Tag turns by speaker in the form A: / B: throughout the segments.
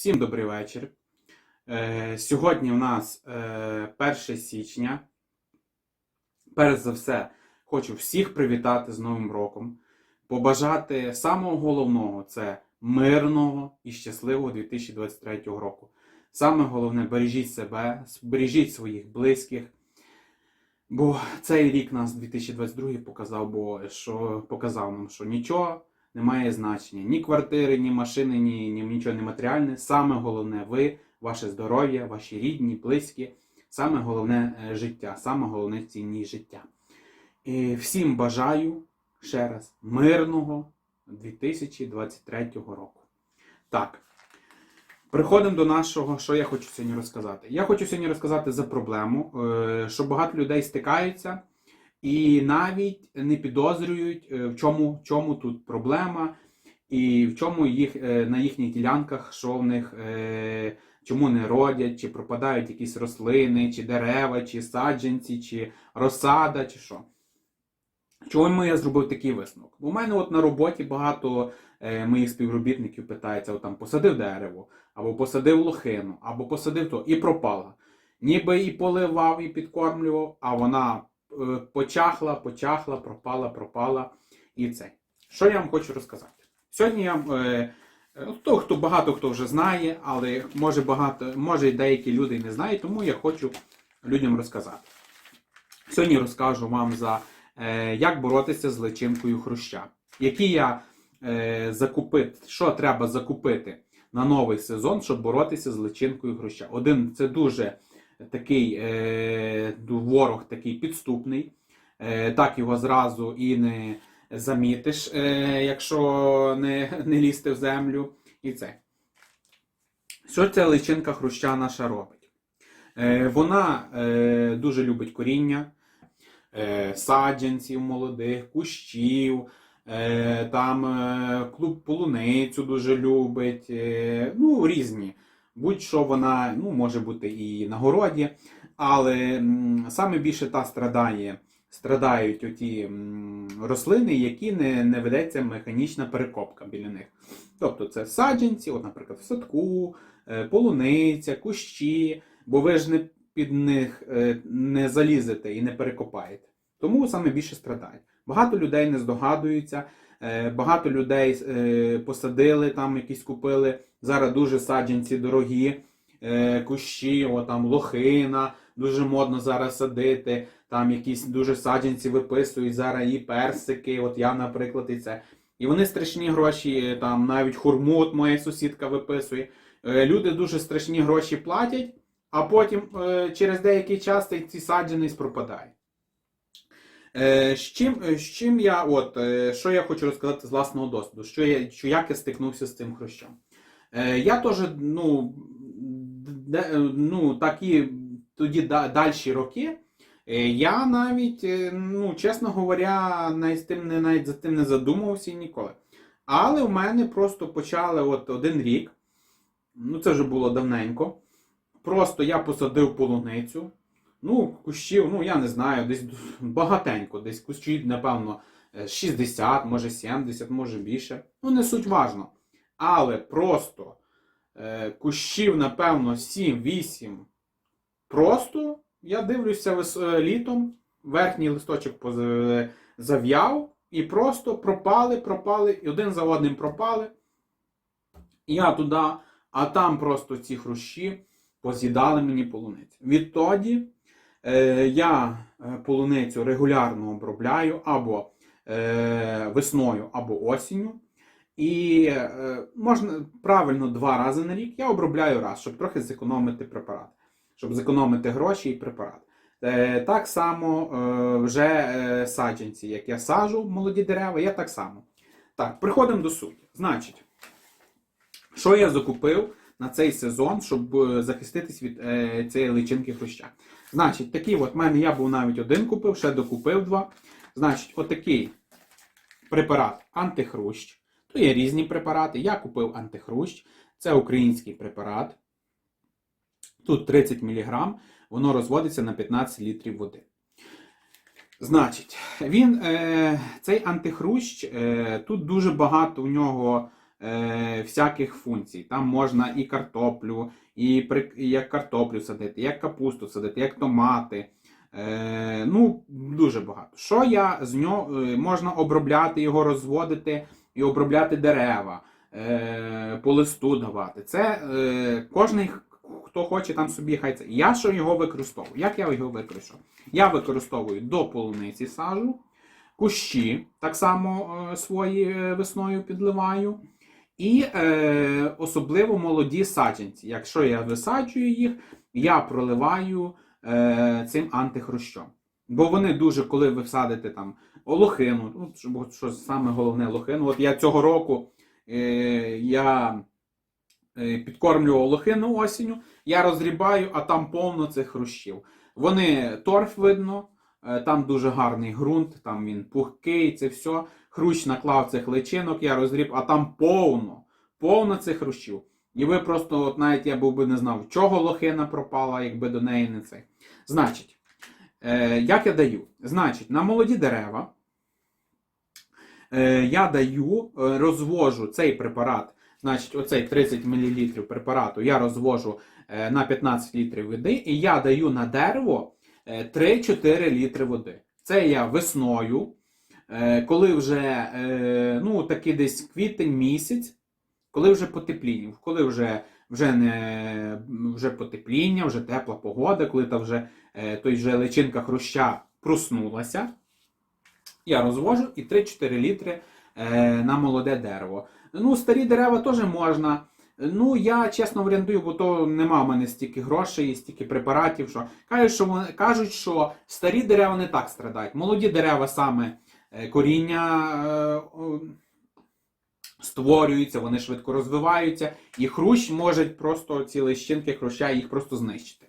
A: Всім добрий вечір. Е, Сьогодні у нас е, 1 січня. Перш за все, хочу всіх привітати з Новим роком. Побажати самого головного це мирного і щасливого 2023 року. Саме головне, бережіть себе, бережіть своїх близьких. Бо цей рік нас 2022 показав, бо що показав нам, що нічого не має значення. Ні квартири, ні машини, ні, ні нічого не матеріальне. Саме головне ви, ваше здоров'я, ваші рідні, близькі. Саме головне е, життя, саме головне цінні життя. І всім бажаю ще раз мирного 2023 року. Так. Приходимо до нашого, що я хочу сьогодні розказати. Я хочу сьогодні розказати за проблему, е, що багато людей стикаються і навіть не підозрюють, е, в чому, чому тут проблема, і в чому їх е, на їхніх ділянках, що в них, е, чому не родять, чи пропадають якісь рослини, чи дерева, чи саджанці, чи розсада, чи що. Чому я зробив такий висновок? У мене от на роботі багато моїх співробітників питається, там посадив дерево, або посадив лохину, або посадив то, і пропала. Ніби і поливав, і підкормлював, а вона почахла, почахла, пропала, пропала. І це. Що я вам хочу розказати? Сьогодні я е, е, хто, хто багато хто вже знає, але може багато, може і деякі люди не знають, тому я хочу людям розказати. Сьогодні розкажу вам за е, як боротися з личинкою хруща. Які я е, закупити, що треба закупити на новий сезон, щоб боротися з личинкою хруща. Один це дуже такий е, ворог такий підступний. Е, так його зразу і не замітиш, е, якщо не, не лізти в землю. І це. Що ця личинка хруща наша робить? Е, вона е, дуже любить коріння е, саджанців молодих, кущів, е, там е, клуб полуницю дуже любить, е, ну, різні. Будь-що вона ну, може бути і на городі, але саме більше та страдає, страдають оті рослини, які не, не ведеться механічна перекопка біля них. Тобто це саджанці, от, наприклад, в садку, е, полуниця, кущі, бо ви ж не під них е, не залізете і не перекопаєте. Тому саме більше страдають. Багато людей не здогадуються, е, багато людей посадили, там якісь купили. Зараз дуже саджанці дорогі, е, кущі, о, там лохина, дуже модно зараз садити. Там якісь дуже саджанці виписують зараз і персики. От я, наприклад, і це. І вони страшні гроші, там навіть хурму, от моя сусідка виписує. Е, Люди дуже страшні гроші платять, а потім е, через деякий час ці саджанець пропадає. Е, з, чим, е, з чим я, от, е, що я хочу розказати з власного досвіду, що я, що як я стикнувся з цим хрущом. Е, я теж, ну, е, ну, такі тоді да, дальші роки, е, я навіть, ну, чесно говоря, навіть, тим не, навіть за тим не задумувався ніколи. Але в мене просто почали от один рік, ну це вже було давненько. Просто я посадив полуницю. Ну, кущів, ну я не знаю, десь багатенько, десь кущів, напевно, е, 60, може 70, може більше. Ну, не суть важно. Але просто е, кущів, напевно, 7-8. Просто я дивлюся е, літом, верхній листочок е, зав'яв, і просто пропали, пропали, і один за одним пропали. Я туди, а там просто ці хрущі поз'їдали мені полуницю. Відтоді е, я е, полуницю регулярно обробляю або е, весною, або осінню. І е, можна правильно два рази на рік я обробляю раз, щоб трохи зекономити препарат, щоб зекономити гроші і препарат. Е, так само е, вже саджанці, як я сажу молоді дерева, я так само. Так, приходимо до суті. Значить, що я закупив на цей сезон, щоб захиститись від цієї личинки хруща? Значить, такий от в мене я був навіть один купив, ще докупив два. Значить, отакий препарат антихрущ. То є різні препарати. Я купив антихрущ. Це український препарат. Тут 30 мг, воно розводиться на 15 літрів води. Значить, він, е, цей антихрущ, е, тут дуже багато у нього е, всяких функцій. Там можна і картоплю, і як картоплю садити, як капусту садити, як томати. Ну, дуже багато. Що я з нього можна обробляти його, розводити і обробляти дерева, е, по листу давати. Це е, кожний, хто хоче там собі, хай це. Я що його використовую? Як я його використовую? Я використовую до полуниці сажу, кущі так само е, свої е, весною підливаю. І е, особливо молоді саджанці. Якщо я висаджую їх, я проливаю е, цим антихрущом. Бо вони дуже, коли ви всадите там олохину, ну, що саме головне лохину. От я цього року е, я е, підкормлював лохину осінню, я розрібаю, а там повно цих хрущів. Вони торф видно, е, там дуже гарний ґрунт, там він пухкий, це все. Хрущ наклав цих личинок, я розріб, а там повно, повно цих хрущів. І ви просто, от навіть я був би не знав, чого лохина пропала, якби до неї не цей. Значить, е, як я даю? Значить, на молоді дерева е, я даю, е, розвожу цей препарат, значить, оцей 30 мл препарату я розвожу на 15 літрів води, і я даю на дерево е, 3-4 літри води. Це я весною, коли вже ну, таки десь квітень місяць, коли вже потепління, коли вже, вже, не, вже потепління, вже тепла погода, коли та вже е, той же личинка хруща проснулася, я розвожу і 3-4 літри е, на молоде дерево. Ну, старі дерева теж можна. Ну, я чесно орієнтую, бо то нема в мене стільки грошей, стільки препаратів. Що кажуть, що кажуть, що старі дерева не так страдають. Молоді дерева саме е, коріння створюються, вони швидко розвиваються, і хрущ може просто ці лищинки хруща їх просто знищити.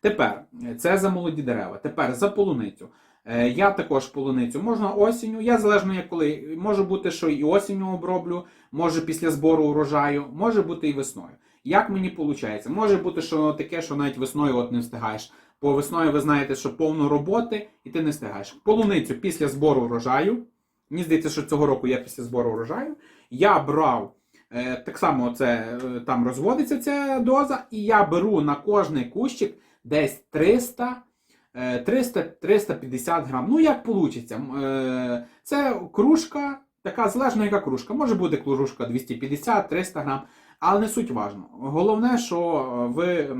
A: Тепер е, це за молоді дерева. Тепер за полуницю. Е, Я також полуницю можна осінню. Я залежно як коли. Може бути, що і осінню оброблю, може після збору урожаю, може бути і весною. Як мені виходить? Може бути, що таке, що навіть весною от не встигаєш. Бо весною ви знаєте, що повно роботи, і ти не встигаєш. Полуницю після збору урожаю. Мені здається, що цього року я після збору урожаю. Я брав е, так само, це е, там розводиться ця доза, і я беру на кожний кущик десь 300 е, 300-350 грам. Ну, як вийде. Це кружка, така залежно яка кружка. Може бути кружка 250-300 грам, але не суть важно. Головне, що ви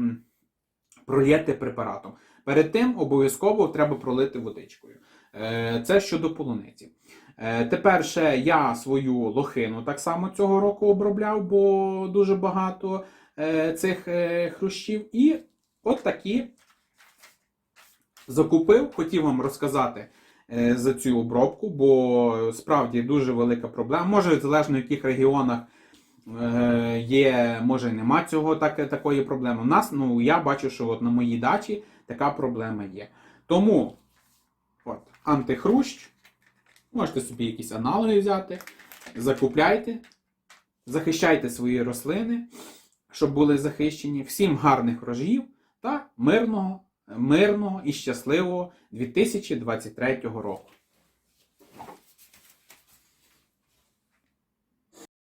A: прольєте препаратом. Перед тим обов'язково треба пролити водичкою. Е, Це щодо полуниці. Е, Тепер ще я свою лохину так само цього року обробляв, бо дуже багато е, цих е, хрущів. І от такі закупив, хотів вам розказати за цю обробку, бо справді дуже велика проблема. Може, залежно в яких регіонах є, може нема цього так, такої проблеми. У нас, ну, я бачу, що от на моїй дачі така проблема є. Тому от, антихрущ, можете собі якісь аналоги взяти, закупляйте, захищайте свої рослини, щоб були захищені. Всім гарних рожів та мирного, мирного і щасливого 2023 року.